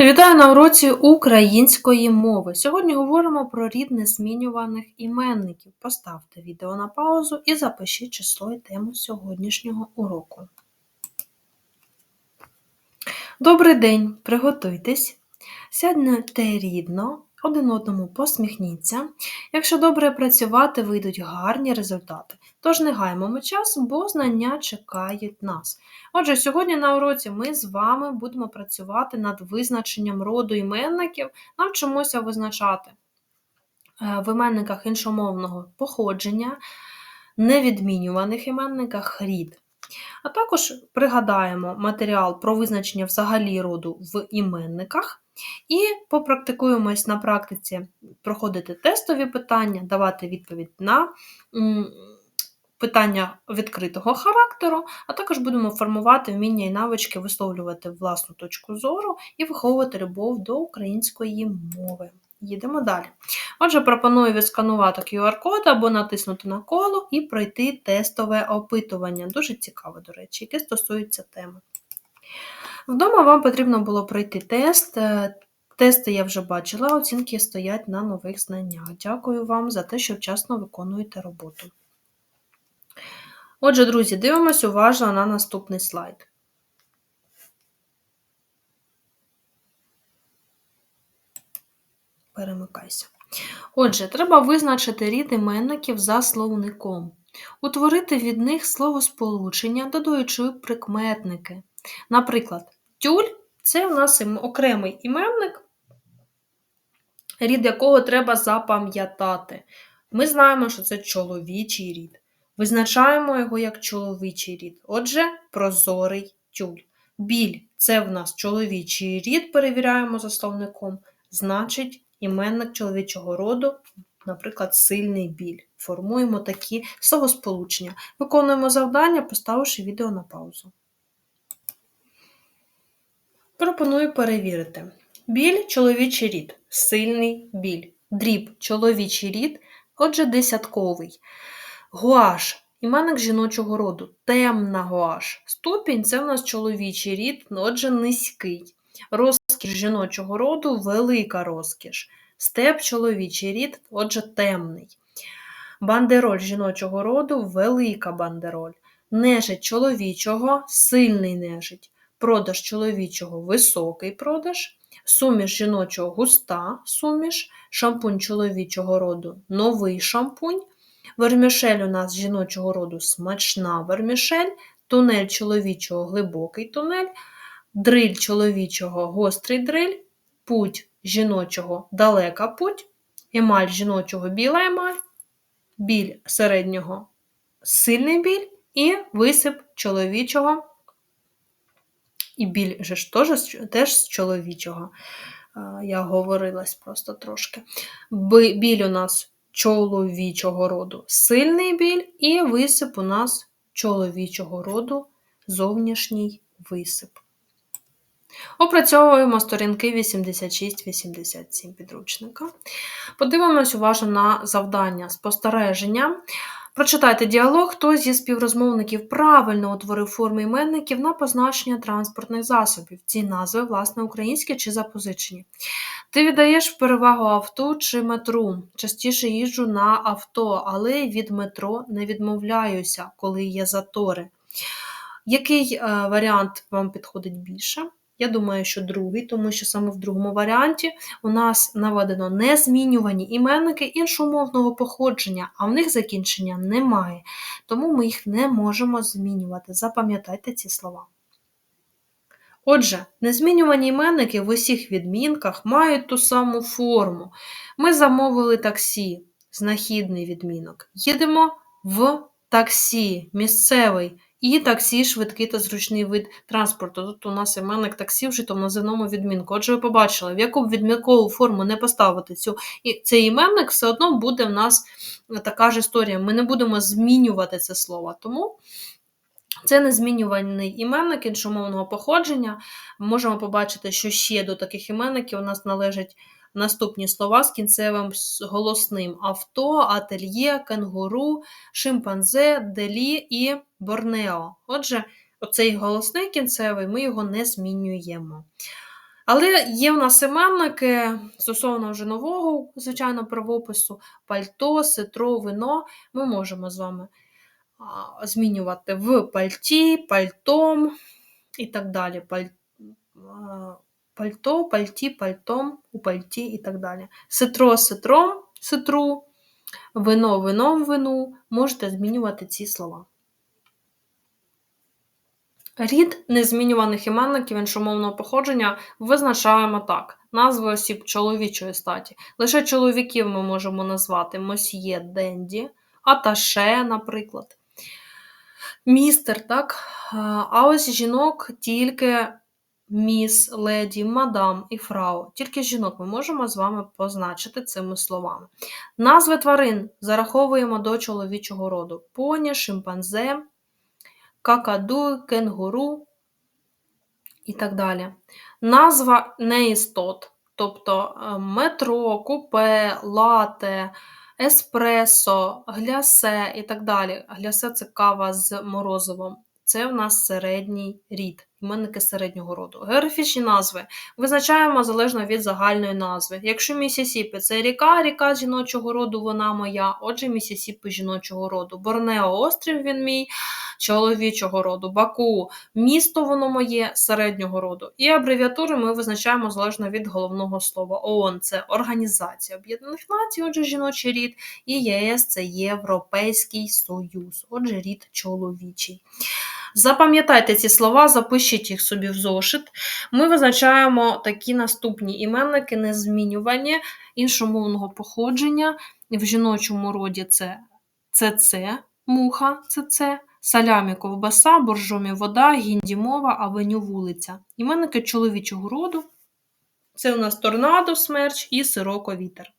Вітаю на уроці української мови. Сьогодні говоримо про рід незмінюваних іменників. Поставте відео на паузу і запишіть число і тему сьогоднішнього уроку. Добрий день! Приготуйтесь. Сядьте рідно, один одному посміхніться. Якщо добре працювати, вийдуть гарні результати. Тож не гаймемо час, бо знання чекають нас. Отже, сьогодні на уроці ми з вами будемо працювати над визначенням роду іменників, навчимося визначати е, в іменниках іншомовного походження, невідмінюваних іменниках рід. А також пригадаємо матеріал про визначення взагалі роду в іменниках. І попрактикуємось на практиці проходити тестові питання, давати відповідь на питання відкритого характеру, а також будемо формувати вміння і навички висловлювати власну точку зору і виховувати любов до української мови. Їдемо далі. Отже, пропоную відсканувати QR-код або натиснути на коло і пройти тестове опитування. Дуже цікаве, до речі, яке стосується теми. Вдома вам потрібно було пройти тест. Е, тести я вже бачила, оцінки стоять на нових знаннях. Дякую вам за те, що вчасно виконуєте роботу. Отже, друзі, дивимось уважно на наступний слайд. Перемикайся. Отже, треба визначити рід іменників за словником, утворити від них словосполучення, додаючи прикметники. Наприклад, тюль це в нас окремий іменник, рід якого треба запам'ятати. Ми знаємо, що це чоловічий рід. Визначаємо його як чоловічий рід. Отже, прозорий тюль. Біль це в нас чоловічий рід, перевіряємо за словником, значить, іменник чоловічого роду, наприклад, сильний біль. Формуємо такі словосполучення. Виконуємо завдання, поставивши відео на паузу. Пропоную перевірити. Біль чоловічий рід, сильний біль. Дріб чоловічий рід, отже, десятковий. Гуаш іменник жіночого роду, темна гуаш. Ступінь це в нас чоловічий рід, отже, низький. Розкіш жіночого роду велика розкіш. Степ чоловічий рід, отже, темний. Бандероль жіночого роду велика бандероль. Нежить чоловічого сильний нежить. Продаж чоловічого високий продаж. Суміш жіночого густа суміш, шампунь чоловічого роду новий шампунь. Вермішель у нас жіночого роду смачна вермішель, тунель чоловічого глибокий тунель, дриль чоловічого гострий дриль, путь жіночого далека путь, емаль жіночого біла емаль, біль середнього сильний біль і висип чоловічого. І біль же ж теж, теж з чоловічого. Я говорилась просто трошки. Біль у нас чоловічого роду сильний біль, і висип у нас чоловічого роду зовнішній висип. Опрацьовуємо сторінки 86-87 підручника. Подивимось уважно на завдання спостереження. Прочитайте діалог, хто зі співрозмовників правильно утворив форми іменників на позначення транспортних засобів. Ці назви, власне, українські чи запозичені. Ти віддаєш перевагу авто чи метру. Частіше їжджу на авто, але від метро не відмовляюся, коли є затори. Який е, варіант вам підходить більше? Я думаю, що другий, тому що саме в другому варіанті у нас наведено незмінювані іменники іншомовного походження, а в них закінчення немає. Тому ми їх не можемо змінювати. Запам'ятайте ці слова. Отже, незмінювані іменники в усіх відмінках мають ту саму форму. Ми замовили таксі, знахідний відмінок. Їдемо в таксі, місцевий. І таксі, швидкий та зручний вид транспорту. Тут у нас іменник таксі в називному відмінку. Отже, ви побачили, в яку б відмінкову форму не поставити цю, і цей іменник, все одно буде в нас така ж історія. Ми не будемо змінювати це слово. Тому це незмінюваний іменник іншомовного походження. Можемо побачити, що ще до таких іменників у нас належать наступні слова з кінцевим голосним: авто, ательє, кенгуру, шимпанзе, делі і борнео. Отже, оцей голосний кінцевий ми його не змінюємо. Але є в нас іменники стосовно вже нового, звичайно, правопису, пальто, ситро, вино. Ми можемо з вами змінювати в пальті, пальтом і так далі. Пальто, пальті, пальтом, у пальті і так далі. Ситро, ситром, ситру, вино, вином, вину. Можете змінювати ці слова. Рід незмінюваних іменників іншомовного походження визначаємо так: назви осіб чоловічої статі. Лише чоловіків ми можемо назвати мосьє денді, аташе, наприклад, містер, так? А ось жінок тільки міс, леді, мадам і фрау. Тільки жінок ми можемо з вами позначити цими словами. Назви тварин зараховуємо до чоловічого роду: поні, шимпанзе какаду, кенгуру і так далі. Назва неістот, тобто е, метро, купе, лате, еспресо, глясе і так далі. Глясе це кава з морозивом. Це в нас середній рід, іменники середнього роду. Географічні назви визначаємо залежно від загальної назви. Якщо Місісіпі це ріка, ріка жіночого роду, вона моя, отже, Місісіпі жіночого роду. Борнео острів він мій, чоловічого роду, Баку, місто воно моє середнього роду. І абревіатури ми визначаємо залежно від головного слова. ООН це Організація Об'єднаних Націй, отже, жіночий рід, і ЄС це Європейський Союз, отже, рід чоловічий. Запам'ятайте ці слова, запишіть їх собі в зошит. Ми визначаємо такі наступні іменники, незмінювані іншомовного походження. В жіночому роді це ЦЦ, муха, ЦЦ, салямі ковбаса, боржомі вода, гінді мова, авеню вулиця. Іменники чоловічого роду. Це у нас торнадо, смерч і сироко вітер.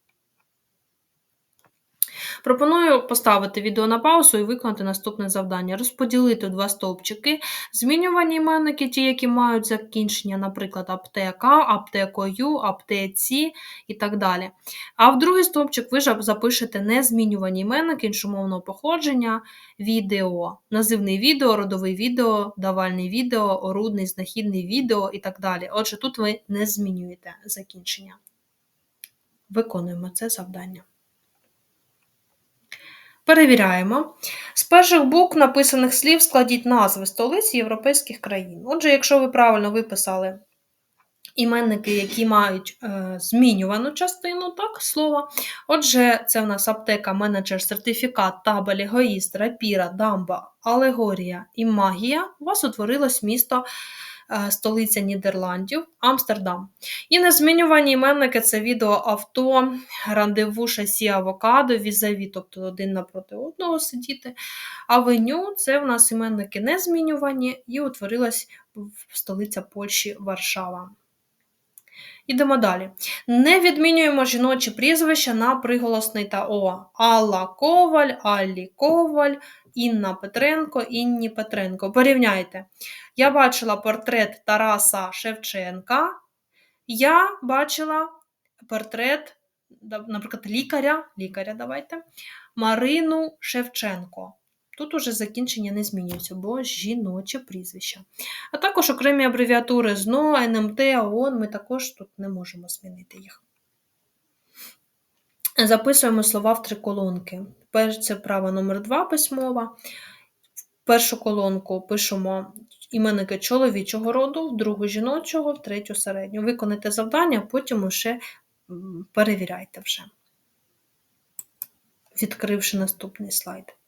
Пропоную поставити відео на паузу і виконати наступне завдання: розподілити два стовпчики, змінювані іменники, ті, які мають закінчення, наприклад, аптека, аптекою, аптеці і так далі. А в другий стовпчик ви ж запишете незмінювані іменники іншомовного походження, відео, називний відео, родовий відео, давальний відео, орудний, знахідний відео і так далі. Отже, тут ви не змінюєте закінчення. Виконуємо це завдання. Перевіряємо. З перших букв написаних слів складіть назви столиць європейських країн. Отже, якщо ви правильно виписали іменники, які мають е, змінювану частину так, слова. Отже, це в нас аптека, менеджер, сертифікат, табель, егоїст, рапіра, дамба, алегорія і магія. У вас утворилось місто. Е, столиця Нідерландів, Амстердам. І незмінювані іменники це відео авто, рандеву, шасі, авокадо, візаві, тобто один напроти одного сидіти. Авеню це в нас іменники незмінювані, і утворилась столиця Польщі Варшава. Ідемо далі. Не відмінюємо жіночі прізвища на приголосний та О. Алла Коваль, Аллі Коваль, Інна Петренко, Інні Петренко. Порівняйте. Я бачила портрет Тараса Шевченка. Я бачила портрет, наприклад, лікаря, лікаря давайте, Марину Шевченко. Тут уже закінчення не змінюється, бо жіноче прізвище. А також окремі абревіатури ЗНО, НМТ, ООН, ми також тут не можемо змінити їх. Записуємо слова в три колонки. Це права номер 2 письмова. В першу колонку пишемо іменники чоловічого роду, в другу жіночого, в третю середню. Виконайте завдання, потім ще перевіряйте вже, відкривши наступний слайд.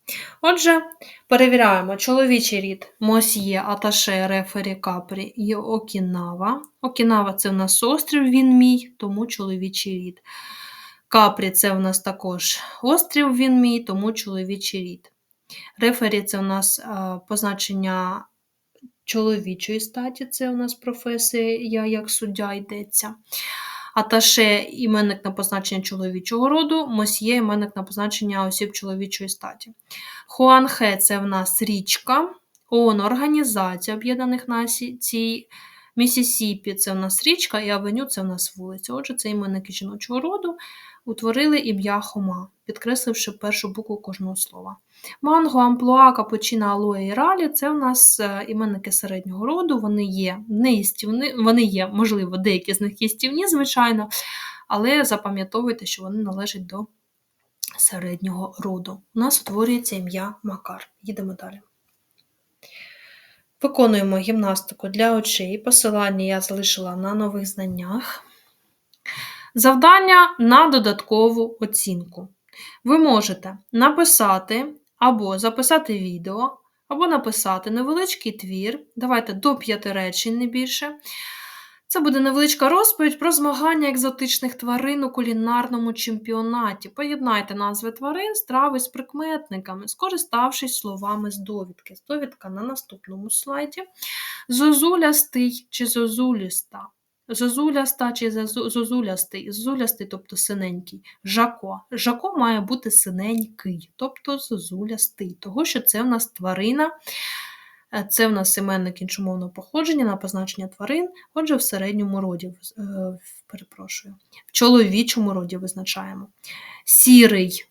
Отже, перевіряємо чоловічий рід Мосьє, Аташе, Рефері, Капрі і Окінава. Окінава це в нас острів, він мій, тому чоловічий рід. Капрі це в нас також острів, він мій, тому чоловічий рід. Рефері це у нас позначення чоловічої статі, це у нас професія як суддя йдеться. Аташе іменник на позначення чоловічого роду, мосьє іменник на позначення осіб чоловічої статі. Хуанхе це в нас річка, ООН Організація Об'єднаних Націй, Місісіпі це у нас річка, і авеню це у нас вулиця. Отже, це іменники жіночого роду утворили ім'я Хома, підкресливши першу букву кожного слова. Манго, амплуа, капучино, алоє і ралі це у нас е, іменники середнього роду. Вони є неїстівні, вони є, можливо, деякі з них їстівні, звичайно, але запам'ятовуйте, що вони належать до середнього роду. У нас утворюється ім'я Макар. Їдемо далі. Виконуємо гімнастику для очей. Посилання я залишила на нових знаннях. Завдання на додаткову оцінку. Ви можете написати або записати відео, або написати невеличкий твір. Давайте до п'яти речень, не більше. Це буде невеличка розповідь про змагання екзотичних тварин у кулінарному чемпіонаті. Поєднайте назви тварин, страви з прикметниками, скориставшись словами з довідки. Довідка на наступному слайді. Зозулястий чи зозуліста. Зозуляста чи зозулястий. Зозулястий, тобто синенький. Жако. Жако має бути синенький, тобто зозулястий. Того, що це в нас тварина. Це в нас іменник іншомовного походження на позначення тварин, отже, в середньому роді, е, перепрошую, в чоловічому роді визначаємо. Сірий,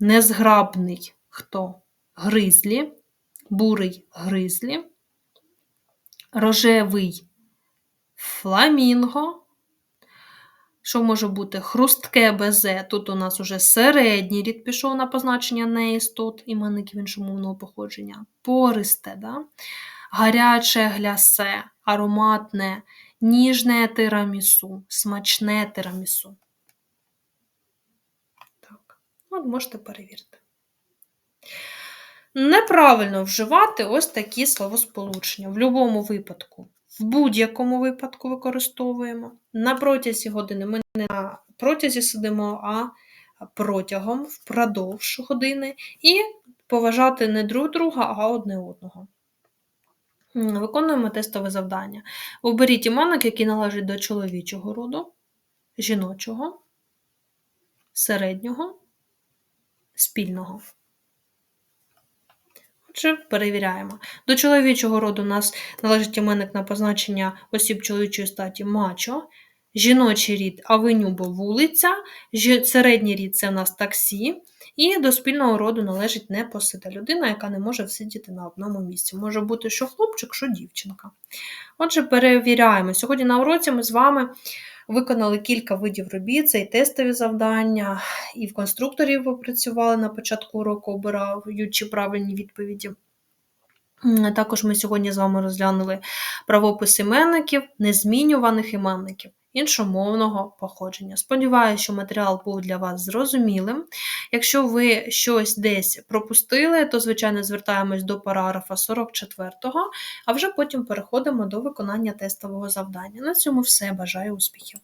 незграбний хто? Гризлі, бурий гризлі, рожевий фламінго. Що може бути? Хрустке безе. Тут у нас уже середній рід пішов на позначення неістот, іменників іншомовного походження. Пористе, да? гаряче глясе, ароматне, ніжне тирамісу, смачне тирамісу. Так, от можете перевірити. Неправильно вживати ось такі словосполучення. В будь-якому випадку. В будь-якому випадку використовуємо. На протязі години ми не на протязі сидимо, а протягом, впродовж години. І поважати не друг друга, а одне одного. Виконуємо тестове завдання. Оберіть іменник, який належить до чоловічого роду, жіночого, середнього, спільного. Отже, перевіряємо. До чоловічого роду у нас належить іменник на позначення осіб чоловічої статі мачо, жіночий рід авеню, бо вулиця, середній рід це у нас таксі, і до спільного роду належить непосита людина, яка не може всидіти на одному місці. Може бути що хлопчик, що дівчинка. Отже, перевіряємо. Сьогодні на уроці ми з вами виконали кілька видів робіт, це і тестові завдання, і в конструкторі попрацювали на початку року, обираючи правильні відповіді. Також ми сьогодні з вами розглянули правопис іменників, незмінюваних іменників іншомовного походження. Сподіваюся, що матеріал був для вас зрозумілим. Якщо ви щось десь пропустили, то, звичайно, звертаємось до параграфа 44, а вже потім переходимо до виконання тестового завдання. На цьому все. Бажаю успіхів!